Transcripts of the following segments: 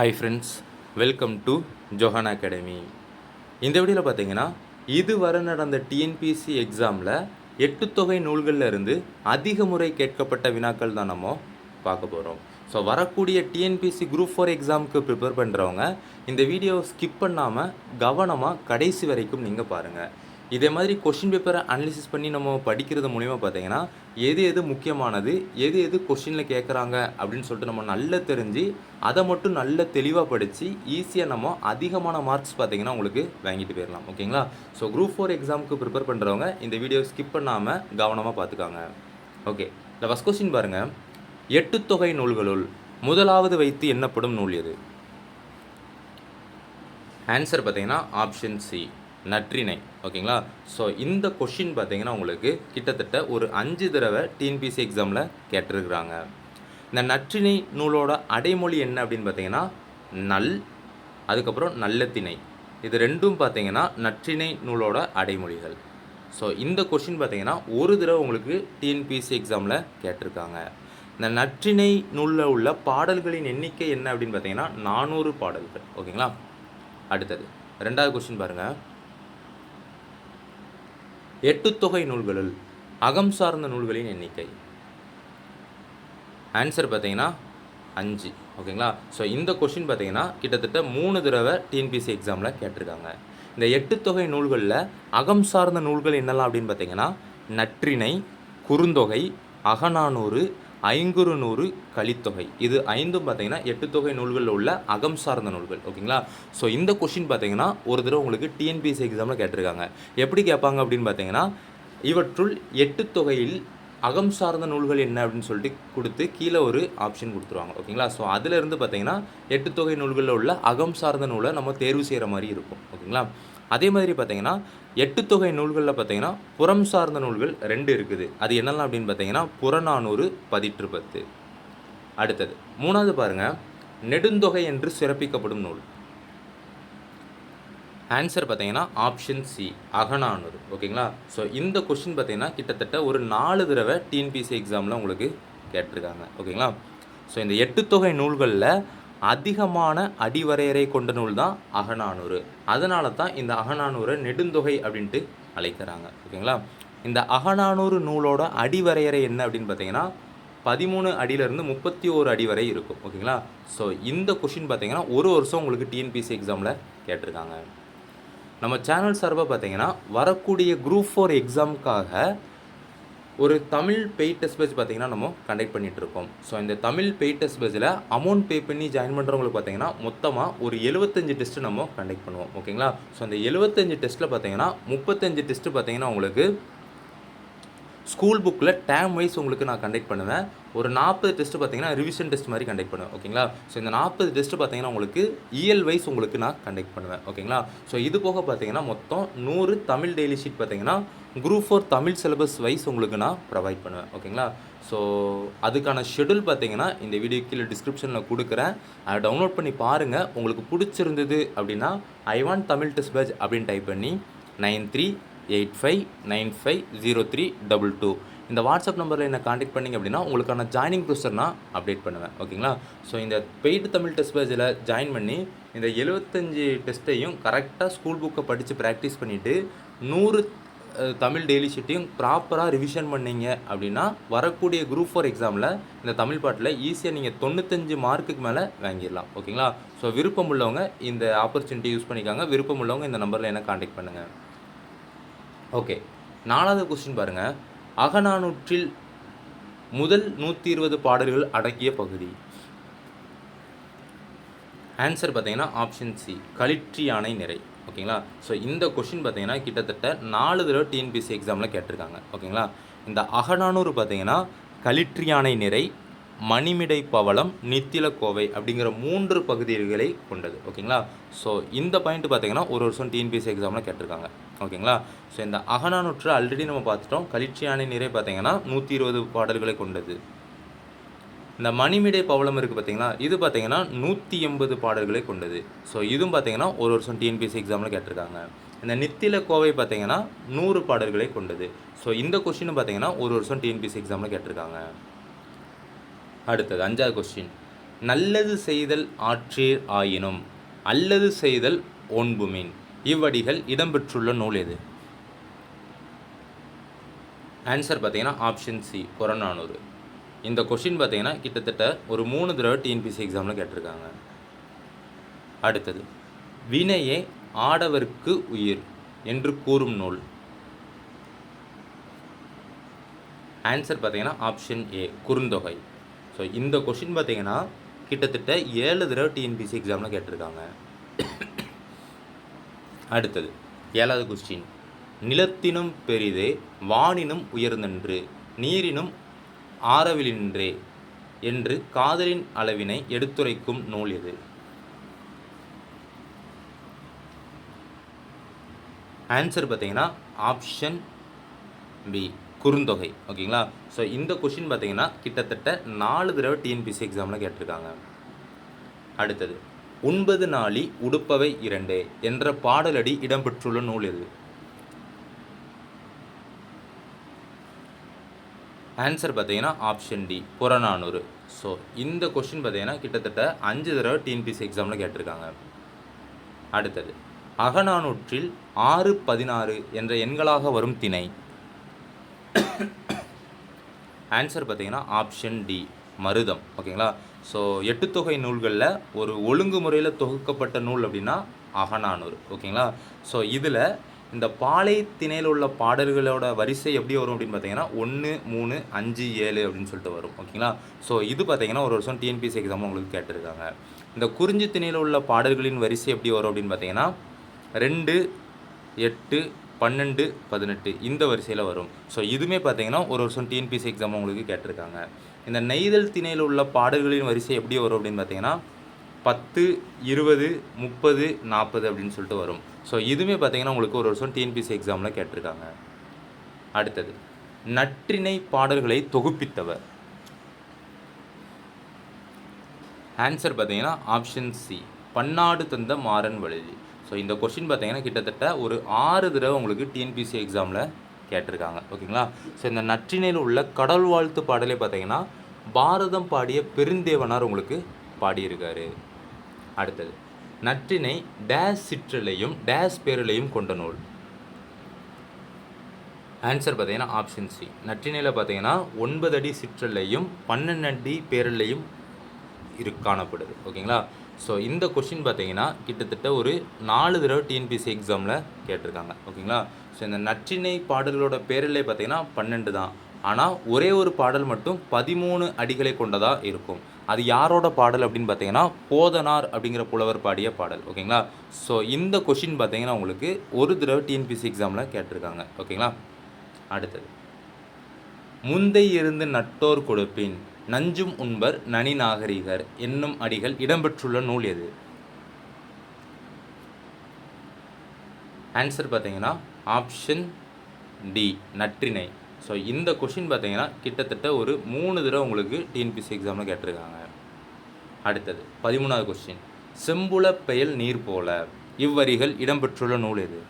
Hi friends welcome to Johan academy இந்த வீடியோவில் பார்த்தீங்கன்னா இதுவரை நடந்த டிஎன்பிஎஸ்சி எக்ஸாமில் எட்டு தொகை நூல்களில் இருந்து அதிக முறை கேட்கப்பட்ட வினாக்கள் தான் நம்ம பார்க்க போகிறோம் ஸோ வரக்கூடிய டிஎன்பிசி குரூப் ஃபோர் எக்ஸாமுக்கு ப்ரிப்பேர் பண்ணுறவங்க இந்த வீடியோவை ஸ்கிப் பண்ணாமல் கவனமாக கடைசி வரைக்கும் நீங்கள் பாருங்கள் இதே மாதிரி கொஷின் பேப்பரை அனலிசிஸ் பண்ணி நம்ம படிக்கிறது மூலிமா பார்த்தீங்கன்னா எது எது முக்கியமானது எது எது கொஷினில் கேட்குறாங்க அப்படின்னு சொல்லிட்டு நம்ம நல்லா தெரிஞ்சு அதை மட்டும் நல்ல தெளிவாக படித்து ஈஸியாக நம்ம அதிகமான மார்க்ஸ் பார்த்தீங்கன்னா உங்களுக்கு வாங்கிட்டு போயிடலாம். ஓகேங்களா? ஸோ குரூப் ஃபோர் எக்ஸாமுக்கு ப்ரிப்பேர் பண்ணுறவங்க இந்த வீடியோ ஸ்கிப் பண்ணாமல் கவனமாக பார்த்துக்காங்க. ஓகே இந்த ஃபஸ்ட் கொஸ்டின் பாருங்கள் எட்டு தொகை நூல்களுள் முதலாவது வைத்து எண்ணப்படும் நூல் எது? ஆன்சர் பார்த்தீங்கன்னா ஆப்ஷன் சி நற்றிணை. ஓகேங்களா? ஸோ இந்த கொஷின் பார்த்தீங்கன்னா உங்களுக்கு கிட்டத்தட்ட ஒரு அஞ்சு தடவை டிஎன்பிசி எக்ஸாமில் கேட்டிருக்கிறாங்க. இந்த நற்றிணை நூலோட அடைமொழி என்ன அப்படின்னு பார்த்தீங்கன்னா நல் அதுக்கப்புறம் நல்லத்திணை. இது ரெண்டும் பார்த்தீங்கன்னா நற்றிணை நூலோட அடைமொழிகள். ஸோ இந்த கொஷின் பார்த்தீங்கன்னா ஒரு தடவை உங்களுக்கு டிஎன்பிஎஸ்சி எக்ஸாமில் கேட்டிருக்காங்க. இந்த நற்றிணை நூலில் உள்ள பாடல்களின் எண்ணிக்கை என்ன அப்படின்னு பார்த்தீங்கன்னா நானூறு பாடல்கள். ஓகேங்களா? அடுத்தது ரெண்டாவது கொஸ்டின் பாருங்கள் எட்டு தொகை நூல்களுள் அகம் சார்ந்த நூல்களின் எண்ணிக்கை. ஆன்சர் பார்த்தீங்கன்னா அஞ்சு ஓகேங்களா? ஸோ இந்த கொஷின் பார்த்தீங்கன்னா கிட்டத்தட்ட மூணு தடவை டிஎன்பிசி எக்ஸாமில் கேட்டிருக்காங்க. இந்த எட்டு தொகை நூல்களில் அகம் சார்ந்த நூல்கள் என்னெல்லாம் அப்படின்னு பார்த்தீங்கன்னா நற்றிணை குறுந்தொகை அகநானூறு ஐங்குறு நூறு கலித்தொகை இது ஐந்தும் பார்த்தீங்கன்னா எட்டு தொகை நூல்களில் உள்ள அகம் சார்ந்த நூல்கள். ஓகேங்களா? ஸோ இந்த கொஷின் பார்த்தீங்கன்னா ஒரு தடவை உங்களுக்கு டிஎன்பிஎஸ்சி எக்ஸாமில் கேட்டிருக்காங்க. எப்படி கேட்பாங்க அப்படின்னு பார்த்தீங்கன்னா இவற்றுள் எட்டு தொகையில் அகம் சார்ந்த நூல்கள் என்ன அப்படின்னு சொல்லிட்டு கொடுத்து கீழே ஒரு ஆப்ஷன் கொடுத்துருவாங்க. ஓகேங்களா? ஸோ அதிலிருந்து பார்த்தீங்கன்னா எட்டு தொகை நூல்களில் உள்ள அகம் சார்ந்த நூலை நம்ம தேர்வு செய்கிற மாதிரி இருக்கும். ஓகேங்களா? அதே மாதிரி பார்த்தீங்கன்னா எட்டு தொகை நூல்களில் பார்த்தீங்கன்னா புறம் சார்ந்த நூல்கள் ரெண்டு இருக்குது. அது என்னெல்லாம் அப்படின்னு பார்த்தீங்கன்னா புறநானூறு பதிற்று பத்து அடுத்தது மூணாவது பாருங்கள் நெடுந்தொகை என்று சிறப்பிக்கப்படும் நூல். ஆன்சர் பார்த்தீங்கன்னா ஆப்ஷன் சி அகநானூறு. ஓகேங்களா? ஸோ இந்த கொஷின் பார்த்தீங்கன்னா கிட்டத்தட்ட ஒரு நாலு தடவை டிஎன்பிசி எக்ஸாமில் உங்களுக்கு கேட்டிருக்காங்க. ஓகேங்களா? ஸோ இந்த எட்டு தொகை நூல்களில் அதிகமான அடிவரையறை கொண்ட நூல் தான் அகநானூறு. அதனால தான் இந்த அகநானூரை நெடுந்தொகை அப்படின்ட்டு அழைக்கிறாங்க. ஓகேங்களா? இந்த அகநானூறு நூலோட அடிவரையறை என்ன அப்படின்னு பார்த்தீங்கன்னா பதிமூணு அடியிலேருந்து முப்பத்தி ஓரு அடி வரை இருக்கும். ஓகேங்களா? ஸோ இந்த கொஷின் பார்த்தீங்கன்னா ஒரு வருஷம் உங்களுக்கு டிஎன்பிசி எக்ஸாமில் கேட்டிருக்காங்க. நம்ம சேனல் சார்பாக பார்த்தீங்கன்னா வரக்கூடிய குரூப் ஃபோர் எக்ஸாமுக்காக ஒரு தமிழ் பெய்ட் டெஸ்ட் பேஜ் பார்த்தீங்கன்னா நம்ம கண்டக்ட் பண்ணிட்டு இருக்கோம் ஸோ இந்த தமிழ் பெய்ட் டெஸ்ட் பேஜில் அமௌண்ட் பே பண்ணி ஜாயின் பண்ணுறவங்களுக்கு பார்த்தீங்கன்னா மொத்தமாக ஒரு எழுபத்தஞ்சு டெஸ்ட்டு நம்ம கண்டக்ட் பண்ணுவோம். ஓகேங்களா ஸோ அந்த எழுபத்தஞ்சு டெஸ்ட்டில் பார்த்தீங்கன்னா முப்பத்தஞ்சு டெஸ்ட்டு பார்த்தீங்கன்னா உங்களுக்கு ஸ்கூல் புக்கில் டேம் வைஸ் உங்களுக்கு நான் கண்டக்ட் பண்ணுவேன். ஒரு நாற்பது டெஸ்ட்டு பார்த்தீங்கன்னா ரிவிஷன் டெஸ்ட் மாதிரி கண்டக்ட் பண்ணுவேன். ஓகேங்களா ஸோ இந்த நாற்பது டெஸ்ட்டு பார்த்தீங்கன்னா உங்களுக்கு இயல் வைஸ் உங்களுக்கு நான் கண்டக்ட் பண்ணுவேன். ஓகேங்களா ஸோ இது போக பார்த்தீங்கன்னா மொத்தம் நூறு தமிழ் டெய்லி ஷீட் பார்த்தீங்கன்னா group four Tamil syllabus wise உங்களுக்கு நான் ப்ரொவைட் பண்ணுவேன் ஓகேங்களா ஸோ அதுக்கான ஷெடியூல் பார்த்தீங்கன்னா இந்த வீடியோ கீழே டிஸ்கிரிப்ஷனில் கொடுக்குறேன். அதை டவுன்லோட் பண்ணி பாருங்கள் உங்களுக்கு பிடிச்சிருந்தது அப்படின்னா I want Tamil test batch அப்படின்னு டைப் பண்ணி nine three eight five nine five zero three double two இந்த வாட்ஸ்அப் நம்பரில் என்ன காண்டாக்ட் பண்ணிங்க அப்படின்னா உங்களுக்கான ஜாயினிங் ப்ரொசர் நான் அப்டேட் பண்ணுவேன் ஓகேங்களா ஸோ இந்த பெய்டு தமிழ் டெஸ்ட் பேஜில் ஜாயின் பண்ணி இந்த எழுபத்தஞ்சு டெஸ்ட்டையும் கரெக்டாக ஸ்கூல் புக்கை படித்து ப்ராக்டிஸ் பண்ணிவிட்டு நூறு தமிழ் டெய்லி ஷீட்டையும் ப்ராப்பராக ரிவிஷன் பண்ணீங்க அப்படின்னா வரக்கூடிய குரூப் ஃபோர் எக்ஸாமில் இந்த தமிழ் பாட்டில் ஈஸியாக நீங்கள் தொண்ணூத்தஞ்சு மார்க்குக்கு மேலே வாங்கிடலாம். ஓகேங்களா? ஸோ விருப்பம் உள்ளவங்க இந்த ஆப்பர்ச்சுனிட்டி யூஸ் பண்ணிக்காங்க. விருப்பம் உள்ளவங்க இந்த நம்பரில் என்ன காண்டாக்ட் பண்ணுங்கள் ஓகே நாலாவது கொஸ்டின் பாருங்கள் அகநானூற்றில் முதல் நூற்றி இருபது பாடல்கள் அடங்கிய பகுதி. ஆன்சர் பார்த்தீங்கன்னா ஆப்ஷன் சி களிற்றி யானை நிறை. ஓகேங்களா? ஸோ இந்த கொஷின் பார்த்தீங்கன்னா கிட்டத்தட்ட நாலு தடவை டிஎன்பிசி எக்ஸாமில் கேட்டிருக்காங்க. ஓகேங்களா? இந்த அகநானூறு பார்த்தீங்கன்னா களிற்றியானை நிறை மணிமிடை பவளம் நித்தில கோவை அப்படிங்கிற மூன்று பகுதிகளை கொண்டது. ஓகேங்களா? ஸோ இந்த பாயிண்ட் பார்த்தீங்கன்னா ஒரு வருஷம் டிஎன்பிஎஸ்சி எக்ஸாமில் கேட்டிருக்காங்க. ஓகேங்களா? ஸோ இந்த அகநானூற்று ஆல்ரெடி நம்ம பார்த்துட்டோம். களிச்சியானை நிறை பார்த்தீங்கன்னா நூற்றி இருபது பாடல்களை கொண்டது. இந்த மணிமிடை பவளம் இருக்குது பார்த்தீங்களா இது பார்த்தீங்கன்னா நூற்றி எண்பது பாடல்களை கொண்டது. ஸோ இதுவும் பார்த்தீங்கன்னா ஒரு வருஷம் டிஎன்பிஎஸ்சி எக்ஸாமில் கேட்டிருக்காங்க. இந்த நித்தில கோவை பார்த்தீங்கன்னா நூறு பாடல்களை கொண்டது. ஸோ இந்த கொஷினும் பார்த்தீங்கன்னா ஒரு வருஷம் டிஎன்பிஎஸ்சி எக்ஸாமில் கேட்டிருக்காங்க. அடுத்தது அஞ்சாவது கொஸ்டின் நல்லது செய்தல் ஆற்றீர் ஆயினும் அல்லது செய்தல் ஒன்புமீன். இவ்வடிகள் இடம்பெற்றுள்ள நூல் எது? ஆன்சர் பார்த்தீங்கன்னா ஆப்ஷன் சி புறநானூறு. இந்த கொஷின் பார்த்தீங்கன்னா கிட்டத்தட்ட ஒரு மூணு தடவை டிஎன்பிசி எக்ஸாமில் கேட்டிருக்காங்க. அடுத்தது வினையே ஆடவர்க்கு உயிர் என்று கூறும் நூல். ஆன்சர் பார்த்தீங்கன்னா ஆப்ஷன் ஏ குறுந்தொகை. ஸோ இந்த கொஷின் பார்த்தீங்கன்னா கிட்டத்தட்ட ஏழு தடவை டிஎன்பிசி எக்ஸாமில் கேட்டிருக்காங்க. அடுத்தது ஏழாவது கொஸ்டின் நிலத்தினும் பெரிதே வானினும் உயர்ந்தன்று நீரினும் ஆரவிலின்றே என்று காதலின் அளவினை எடுத்துரைக்கும் நூல் இது. ஆன்சர் பார்த்தீங்கன்னா ஆப்ஷன் பி குறுந்தொகை. ஓகேங்களா ஸோ இந்த கொஷின் பார்த்தீங்கன்னா கிட்டத்தட்ட நாலு தடவை டிஎன்பிசி எக்ஸாமில் கேட்டிருக்காங்க. அடுத்தது ஒன்பது நாளி உடுப்பவை இரண்டு என்ற பாடலடி இடம்பெற்றுள்ள நூல் எது? ஆன்சர் பார்த்தீங்கன்னா ஆப்ஷன் டி புறநானூறு. ஸோ இந்த கொஷின் பார்த்தீங்கன்னா கிட்டத்தட்ட அஞ்சு தடவை டிஎன்பிசி எக்ஸாமில் கேட்டிருக்காங்க. அடுத்தது அகநானூற்றில் ஆறு பதினாறு என்ற எண்களாக வரும் திணை. ஆன்சர் பார்த்தீங்கன்னா ஆப்ஷன் டி மருதம். ஓகேங்களா ஸோ எட்டுத்தொகை நூல்களில் ஒரு ஒழுங்குமுறையில் தொகுக்கப்பட்ட நூல் அப்படின்னா அகநானூறு. ஓகேங்களா ஸோ இதில் இந்த பாலை திணையில் உள்ள பாடல்களோட வரிசை எப்படி வரும் அப்படின்னு பார்த்தீங்கன்னா ஒன்று மூணு அஞ்சு ஏழு அப்படின்னு சொல்லிட்டு வரும். ஓகேங்களா? ஸோ இது பார்த்தீங்கன்னா ஒரு வருஷம் டிஎன்பிசி எக்ஸாம் உங்களுக்கு கேட்டிருக்காங்க. இந்த குறிஞ்சி திணையில் உள்ள பாடல்களின் வரிசை எப்படி வரும் அப்படின்னு பார்த்தீங்கன்னா ரெண்டு எட்டு பன்னெண்டு பதினெட்டு இந்த வரிசையில் வரும். ஸோ இதுவுமே பார்த்தீங்கன்னா ஒரு வருஷம் டிஎன்பிசி எக்ஸாம் உங்களுக்கு கேட்டிருக்காங்க. இந்த நெய்தல் திணையில் உள்ள பாடல்களின் வரிசை எப்படி வரும் அப்படின்னு பார்த்தீங்கன்னா பத்து இருபது முப்பது நாற்பது அப்படின்னு சொல்லிட்டு வரும். ஸோ இதுவுமே பார்த்தீங்கன்னா உங்களுக்கு ஒரு வருஷம் டிஎன்பிசி எக்ஸாமில் கேட்டிருக்காங்க. அடுத்தது நற்றிணை பாடல்களை தொகுப்பித்தவர். ஆன்சர் பார்த்தீங்கன்னா ஆப்ஷன் சி பன்னாடு தந்த மாறன் வழுதி ஸோ இந்த கொஷின் பார்த்தீங்கன்னா கிட்டத்தட்ட ஒரு ஆறு தடவை உங்களுக்கு டிஎன்பிசி எக்ஸாமில் கேட்டிருக்காங்க. ஓகேங்களா? ஸோ இந்த நற்றிணையில் உள்ள கடல் வாழ்த்து பாடலே பார்த்தீங்கன்னா பாரதம் பாடிய பெருந்தேவனார் உங்களுக்கு பாடியிருக்காரு. அடுத்தது நற்றினை டேஸ் சிற்றலையும் டேஸ் பேரலையும் கொண்ட நூல். ஆன்சர் பார்த்தீங்கன்னா ஆப்ஷன் சி நற்றினையில் பார்த்தீங்கன்னா ஒன்பது அடி சிற்றலையும் பன்னெண்டு அடி பேரலையும் இரு காணப்படுது. ஓகேங்களா? ஸோ இந்த கொஷின் பார்த்தீங்கன்னா கிட்டத்தட்ட ஒரு நாலு தடவை டிஎன்பிசி எக்ஸாமில் கேட்டிருக்காங்க. ஓகேங்களா? ஸோ இந்த நற்றிணை பாடல்களோட பேரலை பார்த்தீங்கன்னா பன்னெண்டு தான். ஆனால் ஒரே ஒரு பாடல் மட்டும் பதிமூணு அடிகளை கொண்டதாக இருக்கும். அது யாரோட பாடல் அப்படின்னு பார்த்தீங்கன்னா போதனார் அப்படிங்கிற புலவர் பாடிய பாடல். ஓகேங்களா? ஸோ இந்த கொஷின் பார்த்தீங்கன்னா உங்களுக்கு ஒரு தடவை டிஎன்பிசி எக்ஸாமில் கேட்டிருக்காங்க. ஓகேங்களா? அடுத்தது. முந்தை இருந்து நட்டோர் கொடுப்பின் நஞ்சும் உண்பர் நனி நாகரிகர் என்னும் அடிகள் இடம்பெற்றுள்ள நூல் எது? ஆன்சர் பார்த்தீங்கன்னா ஆப்ஷன் டி நற்றினை. ஸோ இந்த கொஷின் பார்த்தீங்கன்னா கிட்டத்தட்ட ஒரு மூணு தடவை உங்களுக்கு டிஎன்பிசி எக்ஸாமில் கேட்டிருக்காங்க. அடுத்தது பதிமூணாவது கொஸ்டின் செம்புல பெயல் நீர் போல இவ்வரிகள் இடம்பெற்றுள்ள நூல் எது?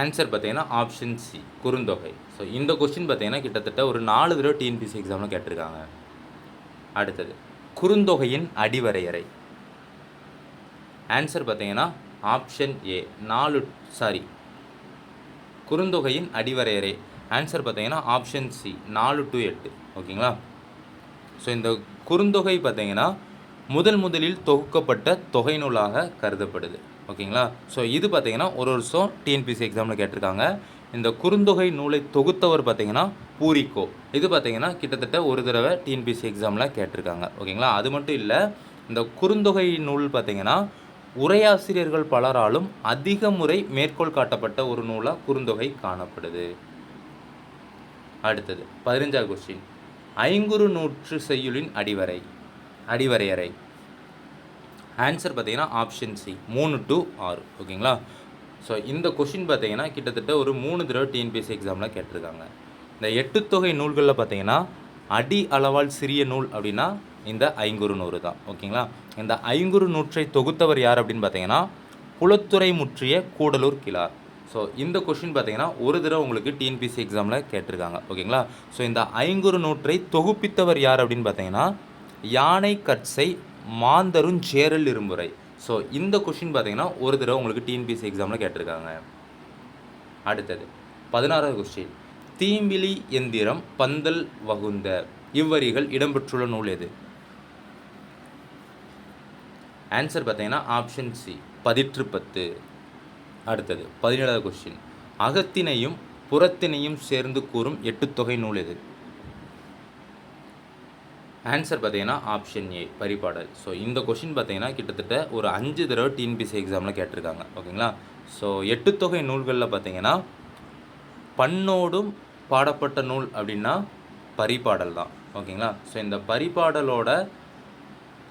ஆன்சர் பார்த்தீங்கன்னா ஆப்ஷன் சி குறுந்தொகை. ஸோ இந்த கொஸ்டின் பார்த்தீங்கன்னா கிட்டத்தட்ட ஒரு நாலு தடவை டிஎன்பிசி எக்ஸாமில் கேட்டிருக்காங்க. அடுத்தது குறுந்தொகையின் அடிவரையறை. ஆன்சர் பார்த்தீங்கன்னா ஆப்ஷன் ஏ நாலு சாரி குறுந்தொகையின் அடிவரையறை. ஆன்சர் பார்த்தீங்கன்னா ஆப்ஷன் சி நாலு டு எட்டு. ஓகேங்களா? ஸோ இந்த குறுந்தொகை பார்த்தீங்கன்னா முதல் முதலில் தொகுக்கப்பட்ட தொகை நூலாக கருதப்படுது. ஓகேங்களா? ஸோ இது பார்த்தீங்கன்னா ஒரு வருஷம் டிஎன்பிசி எக்ஸாமில் கேட்டிருக்காங்க. இந்த குறுந்தொகை நூலை தொகுத்தவர் பார்த்தீங்கன்னா பூரிக்கோ. இது பார்த்தீங்கன்னா கிட்டத்தட்ட ஒரு தடவை டிஎன்பிசி எக்ஸாமில் கேட்டிருக்காங்க. ஓகேங்களா? அது மட்டும் இல்லை இந்த குறுந்தொகை நூல் பார்த்தீங்கன்னா உரையாசிரியர்கள் பலராலும் அதிக முறை மேற்கோள் காட்டப்பட்ட ஒரு நூலாக குறுந்தொகை காணப்படுது. அடுத்தது பதினஞ்சாவது கொஸ்டின் ஐங்குறு நூற்று செய்யுளின் அடிவரை அடிவரையறை. ஆன்சர் பார்த்தீங்கன்னா ஆப்ஷன் சி மூணு டு ஆறு ஓகேங்களா ஸோ இந்த கொஷின் பார்த்தீங்கன்னா கிட்டத்தட்ட ஒரு மூணு தடவை டிஎன்பிஎஸ்சி எக்ஸாமில் கேட்டிருக்காங்க. இந்த எட்டு தொகை நூல்களில் பார்த்தீங்கன்னா அடி அளவால் சிறிய நூல் அப்படின்னா இந்த ஐங்குறு நூறு தான். ஓகேங்களா? இந்த ஐங்குறு நூற்றை தொகுத்தவர் யார் அப்படின்னு பார்த்தீங்கன்னா குலத்துறை முற்றிய கூடலூர் கிளார் ஸோ இந்த கொஷின் பார்த்தீங்கன்னா ஒரு தடவை உங்களுக்கு டிஎன்பிசி எக்ஸாமில் கேட்டிருக்காங்க. ஓகேங்களா? ஸோ இந்த ஐங்குறு நூற்றை தொகுப்பித்தவர் யார் அப்படின்னு பார்த்தீங்கன்னா யானை கட்சை மாந்தரும் சேரல் இரும்புரை. ஸோ இந்த கொஷின் பார்த்தீங்கன்னா ஒரு தடவை உங்களுக்கு டிஎன்பிசி எக்ஸாமில் கேட்டிருக்காங்க. அடுத்தது பதினாறாவது கொஸ்டின் தீம்பிலி எந்திரம் பந்தல் வகுந்த. இவ்வரிகள் இடம்பெற்றுள்ள நூல் எது? ஆன்சர் பார்த்தீங்கன்னா ஆப்ஷன் சி பதிற்று பத்து. அடுத்தது பதினேழாவது கொஸ்டின் அகத்தினையும் புறத்தினையும் சேர்ந்து கூறும் எட்டுத்தொகை நூல் எது? ஆன்சர் பார்த்தீங்கன்னா ஆப்ஷன் ஏ பரிபாடல். ஸோ இந்த கொஷின் பார்த்தீங்கன்னா கிட்டத்தட்ட ஒரு அஞ்சு தடவை டிஎன்பிசி எக்ஸாமில் கேட்டிருக்காங்க. ஓகேங்களா ஸோ எட்டுத்தொகை நூல்களில் பார்த்தீங்கன்னா பண்ணோடும் பாடப்பட்ட நூல் அப்படின்னா பரிபாடல் தான். ஓகேங்களா? ஸோ இந்த பரிபாடலோட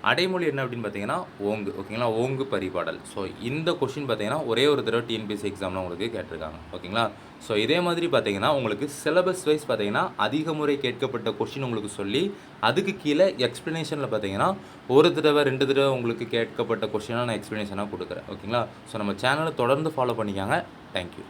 அடைமொழி என்ன அப்படின்னு பார்த்தீங்கன்னா ஓங்கு. ஓகேங்களா? ஓங்கு பரிபாடல். ஸோ இந்த கொஷின் பார்த்தீங்கன்னா ஒரே ஒரு தடவை டிஎன்பிஎஸ்சி எக்ஸாமில் உங்களுக்கு கேட்டிருக்காங்க. ஓகேங்களா? ஸோ இதே மாதிரி பார்த்தீங்கன்னா உங்களுக்கு சிலபஸ் வைஸ் பார்த்தீங்கன்னா அதிக முறை கேட்கப்பட்ட கொஷின் உங்களுக்கு சொல்லி அதுக்கு கீழே எக்ஸ்ப்ளனேஷனில் பார்த்தீங்கன்னா ஒரு தடவை ரெண்டு தடவை உங்களுக்கு கேட்கப்பட்ட கொஷினாக நான் எக்ஸ்ப்ளனேஷனாக கொடுக்குறேன். ஓகேங்களா? ஸோ நம்ம சேனலை தொடர்ந்து ஃபாலோ பண்ணிக்காங்க. தேங்க்யூ